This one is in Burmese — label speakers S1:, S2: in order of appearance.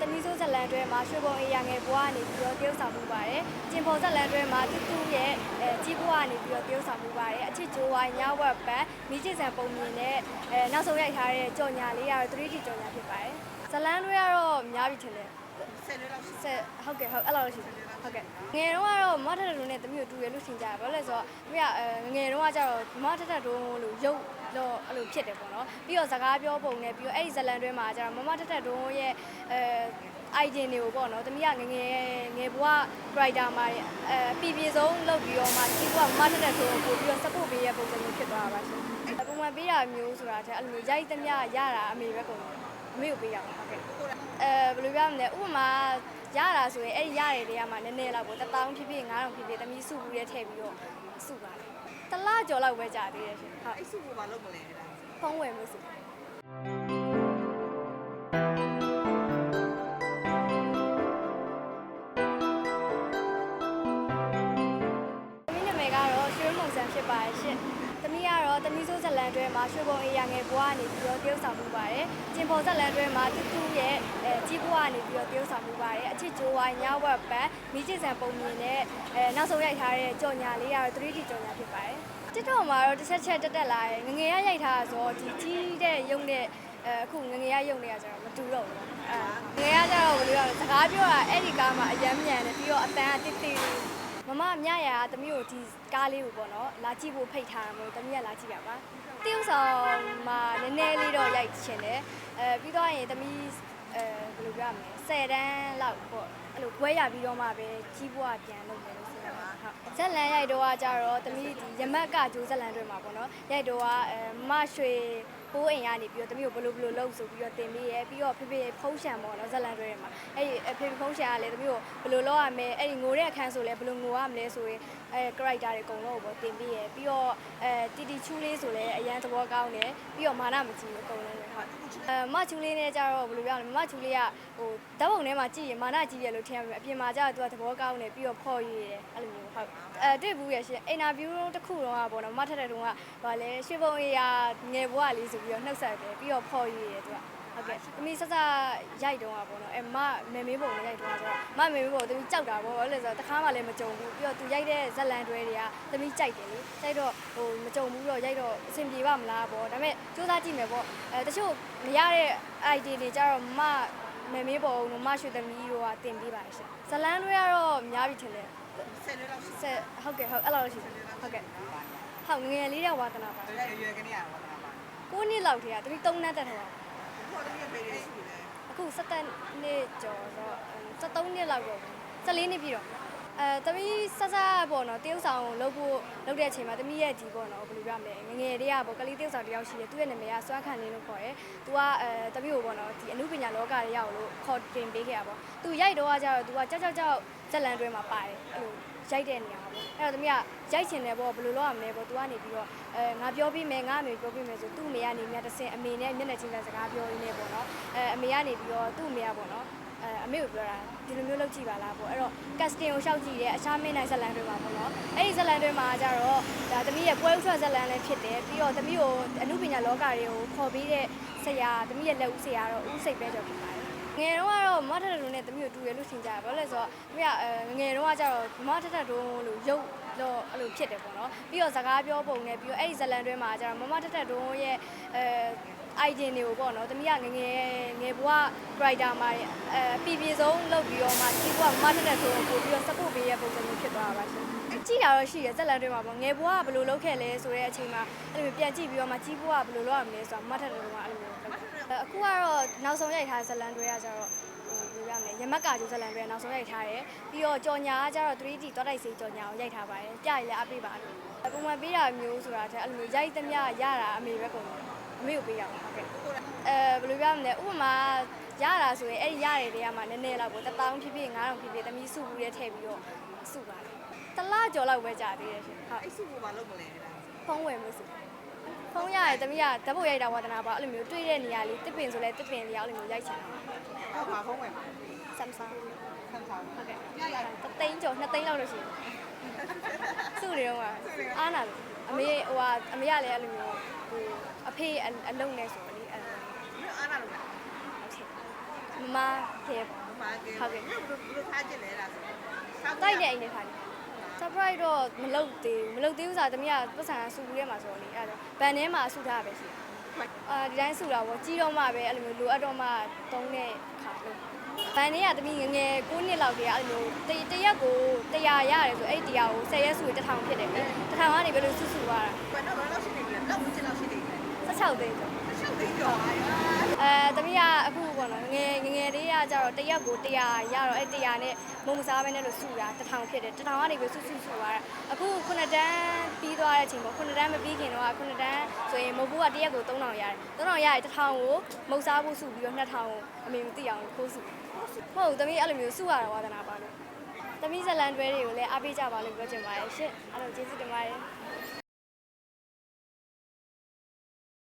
S1: တမီးဆိုးဇလန်တွဲမှာရွှေဘုံအေးရငယ်ဘွားကနေပြီးတော့တရုပ်ဆောင်မှုပါတယ်။ကျင်ပေါ်ဇလန်တွဲမှာတူတူရဲ့အဲကြီးဘွားကနေပြီးတော့တရုပ်ဆောင်မှုပါတယ်။အချစ်ဂျိုးဝိုင်းညဝက်ပန်မိချစ်ဆန်ပုံမြင်နဲ့အဲနောက်ဆုံးရိုက်ထားတဲ့ကြော်ညာလေးကတော့ 3D ကြော်ညာဖြစ်ပါတယ်။ဇလန်တွဲကတော့များပြီထင်တယ်။
S2: ဆယ်နှစ်လောက်ရှိ
S1: ဆက်ဟုတ်ကဲ့ဟုတ်အဲ့လိုလို့ရှိတယ်ဟုတ်ကဲ့ငယ်တော့ကတော့မထထတုံးနဲ့တမျိုးတူရလို့ထင်ကြတယ်ဘာလို့လဲဆိုတော့တမကအဲငယ်တော့ကကျတော့မထထတုံးလို့ရုပ်တော့အဲ့လိုဖြစ်တယ်ပေါ့နော်ပြီးတော့စကားပြောပုံနဲ့ပြီးတော့အဲ့ဒီဇလန်တွဲမှာကျတော့မမထထတုံးရဲ့အဲ idea တွေကိုပေါ့နော်တမကငငယ်ငယ်ဘဝ writer မှာအဲပြည်ပြည်ဆုံးလုပ်ပြီးတော့မှဒီဘဝမထထတုံးကိုပို့ပြီးတော့ support ပေးရပုံစံမျိုးဖြစ်သွားတာပါရှင်ပုံမှန်ပေးတာမျိုးဆိုတာတဲ့အဲ့လိုမျိုးရိုက်သမျှရတာအမေပဲကုန် တယ်အမေကိုပေးတာပါဟုတ်ကဲ့
S2: ကိုယ်က
S1: အဲဘယ်လိုပြောမလဲဥပမာရတာဆိုရင်အဲ့ဒီရတယ်တွေကမှနည်းနည်းလောက်ပေါ့1000ဖြစ်ဖြစ်9000ဖြစ်ဖြစ်တမီးစုဘူးရဲထည့်ပြီးတော့စုပါတယ်တလားကျော်လောက်ပဲကြာသေးတယ်ရှင်ဟုတ်
S2: အဲ့စုကိုမလုပ်မလဲအဲ့ဒါ
S1: ဖုံးဝယ်မှုစုသမီးနာမည်ကတော့ရွှေမုံဆန်ဖြစ်ပါတယ်ရှင်။ သမီးကတော့သမီးစိုးဇလန်တွဲမှာရွှေဘုံအေးရငယ်ဘွားကနေပြီးတော့တရုပ်ဆောင်မှုပါတယ်။ကျင်ပေါ်ဇလန်တွဲမှာတူတူရဲ့အဲကြီးဘွားကနေပြီးတော့တရုပ်ဆောင်မှုပါတယ်။အချစ်ဂျိုးဝိုင်းညဝက်ပန်မိချစ်ဆန်ပုံမြင်နဲ့အဲနောက်ဆုံးရိုက်ထားတဲ့ကြော်ညာလေးကတော့ 3D ကြော်ညာဖြစ်ပါတယ်။ TikTok မှာတော့တစ်ချက်ချက်တက်တက်လာတယ်။ငငယ်ရရိုက်ထားတာဆိုတော့ဒီကြီးတဲ့ရုံနဲ့အဲအခုငငယ်ရရုံတွေကကျတော့မတူတော့ဘူး။အဲငငယ်ရကျတော့ဘယ်လိုလဲစကားပြောတာအဲ့ဒီကားမှာအယမ်းမြန်တယ်ပြီးတော့အတန်ကတိတိလေး မမမြရကတမီးကိုဒီကားလေးကိုပေါ့နော်လာကြည့်ဖို့ဖိတ်ထားတာမို့တမီးကလာကြည့်ရပါတရုပ်ဆောင်မှာနည်းနည်းလေးတော့ရိုက်ချင်တယ်အဲပြီးတော့ရင်တမီးအဲဘယ်လိုပြောရမလဲ10တန်းလောက်ပေါ့အဲ့လိုပွဲရပြီးတော့မှပဲကြီးပွားပြန်လုပ်မယ်လို့ဆိုရမှာဟုတ် ဇက်လန်ရိုက်တော့ကကြတော့တမီးဒီရမက်ကဂျိုးဇက်လန်တွေမှာပေါ့နော်ရိုက်တော့ကအဲမရွှေပိုးအိမ်ကနေပြီးတော့တမီးကိုဘယ်လိုဘယ်လိုလုပ်ဆိုပြီးတော့တင်ပေးရဲပြီးတော့ဖေဖေဖုံးရှံပေါ့နော်ဇက်လန်တွေမှာအဲ့ဒီဖေဖေဖုံးရှံကလည်းတမီးကိုဘယ်လိုလုပ်ရမလဲအဲ့ဒီငိုတဲ့အခန်းဆိုလည်းဘယ်လိုငိုရမလဲဆိုရင်အဲ character တွေအကုန်လုံးကိုပေါ့တင်ပေးရဲပြီးတော့အဲတီတီချူလေးဆိုလည်းအရန်သဘောကောင်းတယ်ပြီးတော့မာနမကြီးဘူးအကုန်လုံးလည်းဟုတ်အဲမချူလေးနဲ့ကြတော့ဘယ်လိုပြောရလဲမချူလေးကဟိုဓာတ်ပုံထဲမှာကြည့်ရင်မာနကြီးရလို့ထင်ရမယ်အပြင်မှာကျတော့သူကသဘောကောင်းတယ်ပြီးတော့ဖော်ရည်တယ်အဲ့လိုမျိုးဟုတ်အဲတွေ့ဘူးရရှင်အင်တာဗျူးတစ်ခုတော့ကပေါ့နော်မထက်တဲ့တုန်းကဟိုလဲရွှေဘုံအေးရငယ်ဘွားလေးဆိုပြီးတော့နှုတ်ဆက်တယ်ပြီးတော့ဖော်ရည်တယ်သူကဟုတ်ကဲ့သမီးစစရိုက်တုန်းကပေါ့နော်အဲမမေမေးပုံနဲ့ရိုက်တုန်းကဆိုတော့မမေမေးပုံသမီးကြောက်တာပေါ့လေဆိုတော့တခါမှလည်းမကြုံဘူးပြီးတော့သူရိုက်တဲ့ဇက်လန်တွဲတွေကသမီးကြိုက်တယ်လေကြိုက်တော့ဟိုမကြုံဘူးတော့ရိုက်တော့အဆင်ပြေပါမလားပေါ့ဒါပေမဲ့စူးစမ်းကြည့်မယ်ပေါ့အဲတချို့မရတဲ့ idea တွေကြတော့မ မေမေးပုံတို့မရွှေသမီးတို့ကတင်ပေးပါရှင်ဇလန်တွဲကတော့များပြီထင်တယ်
S2: ဆယ်နှစ်လောက်ရှိ
S1: ဆက်ဟုတ်ကဲ့ဟုတ်အဲ့လိုလို့ရှိတယ်ဟုတ်ကဲ့ဟုတ်ငယ်ငယ်လေးတဲ့ဝါသနာပါ
S2: တယ်အဲ့ရွယ်ကနေရပါတော့ပါ
S1: 9နှစ်လောက်တည်းကတတိ3နှစ်တက်တော့
S2: ဘောတမီးပေးရရှိတယ်
S1: အခု17နှစ်ကျော်တော့73နှစ်လောက်တော့14နှစ်ပြီတော့ အဲတမီးဆက်ဆက်ပေါ့နော်တရုပ်ဆောင်လုပ်ဖို့လုပ်တဲ့အချိန်မှာတမီးရဲ့ဒီပေါ့နော်ဘယ်လိုပြောမလဲငငယ်လေးကပေါ့ကလေးတရုပ်ဆောင်တယောက်ရှိတယ်သူ့ရဲ့နာမည်ကစွမ်းခံလင်းလို့ခေါ်တယ်။ तू ကအဲတမီးကိုပေါ့နော်ဒီအမှုပညာလောကတွေရောက်လို့ခေါ်တင်ပေးခဲ့တာပေါ့။ तू ရိုက်တော့ကကြတော့ तू ကကြောက်ကြောက်ကြောက်ဇက်လန်တွဲမှာပါတယ်အဲ့လိုရိုက်တဲ့နေရာပေါ့။အဲ့တော့တမီးကရိုက်ချင်တယ်ပေါ့ဘယ်လိုလုပ်ရမလဲပေါ့ तू ကနေပြီးတော့အဲငါပြောပြီးမယ်ငါအမေပြောပြီးမယ်ဆိုသူ့အမေကနေမြတ်တဆင်အမေနဲ့မျက်နှာချင်းစကားပြောရင်းနဲ့ပေါ့နော်။အဲအမေကနေပြီးတော့သူ့အမေကပေါ့နော်။ အဲအမေကိုပြောတာဒီလိုမျိုးလုပ်ကြည့်ပါလားပေါ့အဲ့တော့ casting ကိုရှောက်ကြည့်ရဲအရှားမင်းနိုင်ဇက်လန်တွေမှာပေါ့နော်အဲ့ဒီဇက်လန်တွေမှာကျတော့ဒါသမီးရဲ့ပွဲဥထွက်ဇက်လန်လည်းဖြစ်တယ်ပြီးတော့သမီးကိုအမှုပညာလောကတွေကိုခေါ်ပြီးတဲ့ဆရာသမီးရဲ့လက်ဦးဆရာတော့ဦးစိတ်ပဲကြော်ဖြစ်ပါတယ်ငယ်တော့ကတော့မထထတုံးနဲ့သမီးကိုတူရလို့ထင်ကြတယ်ဘာလို့လဲဆိုတော့သမီးကအဲငယ်တော့ကကျတော့မထထတုံးလို့ရုပ်တော့အဲ့လိုဖြစ်တယ်ပေါ့နော်ပြီးတော့စကားပြောပုံနဲ့ပြီးတော့အဲ့ဒီဇက်လန်တွေမှာကျတော့မမထထတုံးရဲ့အဲ idea တွေကိုပေါ့နော်တမီးကငငယ်ငယ်ဘဝ writer မှာအဲပြည်ပြည်ဆုံးလုပ်ပြီးတော့မှဒီဘဝမထတဲ့ဆိုတော့ပို့ပြီးတော့ support ပေးရပုံစံမျိုးဖြစ်သွားတာပါရှင်ကြည့်တာတော့ရှိရဇက်လန်တွေမှာပေါ့ငယ်ဘဝကဘယ်လိုလုပ်ခဲ့လဲဆိုတဲ့အချိန်မှာအဲ့လိုပြန်ကြည့်ပြီးတော့မှကြီးဘဝကဘယ်လိုလုပ်ရမလဲဆိုတော့မထတဲ့တုန်းကအဲ့လိုမျိုးလုပ်တယ်အခုကတော့နောက်ဆုံးရိုက်ထားဇက်လန်တွေကကျတော့ဟိုပြောရမယ်ရမက်ကကျိုးဇက်လန်တွေနောက်ဆုံးရိုက်ထားတယ်ပြီးတော့ကြော်ညာကကျတော့ 3D သွားတိုက်စိကြော်ညာကိုရိုက်ထားပါတယ်ပြရည်လည်းအပေးပါလို့ပုံမှန်ပေးတာမျိုးဆိုတာတဲ့အဲ့လိုမျိုးရိုက်သမျှရတာအမေပဲကုန်တယ် အမေကိုပေးရမှာဟုတ်ကဲ့
S2: ကိုယ်က
S1: အဲဘယ်လိုပြောမလဲဥပမာရတာဆိုရင်အဲ့ဒီရတယ်တွေကမှနည်းနည်းလောက်ပေါ့1000ဖြစ်ဖြစ်9000ဖြစ်ဖြစ်တမီးစုဘူးရဲထည့်ပြီးတော့စုပါတယ်တလားကျော်လောက်ပဲကြာသေးတယ်ရှင်ဟုတ်
S2: အဲ့စုကိုမလုပ်မလဲအဲ့ဒါ
S1: ဖုံးဝယ်မှုစုဖုံးရတယ်တမီးကဓာတ်ပုတ်ရိုက်တာဝါသနာပါအဲ့လိုမျိုးတွေ့တဲ့နေရာလေးတစ်ပင်ဆိုလဲတစ်ပင်လေးအဲ့လိုမျိုးရိုက်ချင်တာ
S2: ဟောပါဖုံးဝင်ပါ
S1: Samsung
S2: ဆန်းဆောင်
S1: ဟုတ်ကဲ့
S2: ညရ
S1: တသိန်းကျော်2သိန်းလောက်လို့ရှိရင်စုနေတော့ကအားနာလို့အမေဟိုကအမေကလည်းအဲ့လိုမျိုးဟို အဖေအလုံးနဲ့ဆိုတော့လေအဲ့လို
S2: အားနာလို့
S1: မမခဲပေါ့
S2: မမကဲဟုတ်ကဲ့ဘယ်လိုထားကြည့်လဲလားဆို
S1: တိုက်တဲ့အိမ်နဲ့ခါတယ် surprise တော့မလုပ်သေးဘူးမလုပ်သေးဘူးဆိုတာတမီးကပတ်စံဆူဘူးထဲမှာဆိုတော့လေအဲ့ဒါဘန်ထဲမှာဆူထားတာပဲရှိတယ်အာဒီတိုင်းဆူတာပေါ့ကြီးတော့မှပဲအဲ့လိုမျိုးလိုအပ်တော့မှတုံးတဲ့ခါလို့ဘန်ထဲကတမီးငယ်ငယ်9နှစ်လောက်တည်းအဲ့လိုမျိုးတတရက်ကို100ရတယ်ဆိုအဲ့ဒီ100ကို10ရက်ဆူရင်1000ဖြစ်တယ်လေ1000ကနေဘယ်လိုဆူဆူသွား
S2: ဘယ်တော့လောက်ရှိနေလဲလောက်ချင်လောက်ရှိနေတယ်
S1: တာ 16သိန်းကျော်
S2: ရှောက်သိကြော်အားရ
S1: အဲတမီးကအခုပေါ့နော်ငယ်ငယ်ငယ်လေးကကြတော့တရက်ကို100ရတော့အဲ့100နဲ့မုံမစားပဲနဲ့လို့ဆူတာ1000ဖြစ်တယ်1000ကနေပြီးဆူဆူဆူသွားတာအခု9တန်းပြီးသွားတဲ့အချိန်ပေါ့9တန်းမပြီးခင်တော့9တန်းဆိုရင်မုတ်ဘူးကတရက်ကို3000ရတယ်3000ရရင်1000ကိုမုံစားဖို့ဆူပြီးတော့2000ကိုအမေမသိအောင်ခိုးဆူမဟုတ်ဘူးတမီးအဲ့လိုမျိုးဆူရတာဝါသနာပါလို့တမီးဇလန်တွဲတွေကိုလည်းအားပေးကြပါလို့ပြောချင်ပါတယ်ရှင့်အဲ့လိုကျေးဇူးတင်ပါတယ်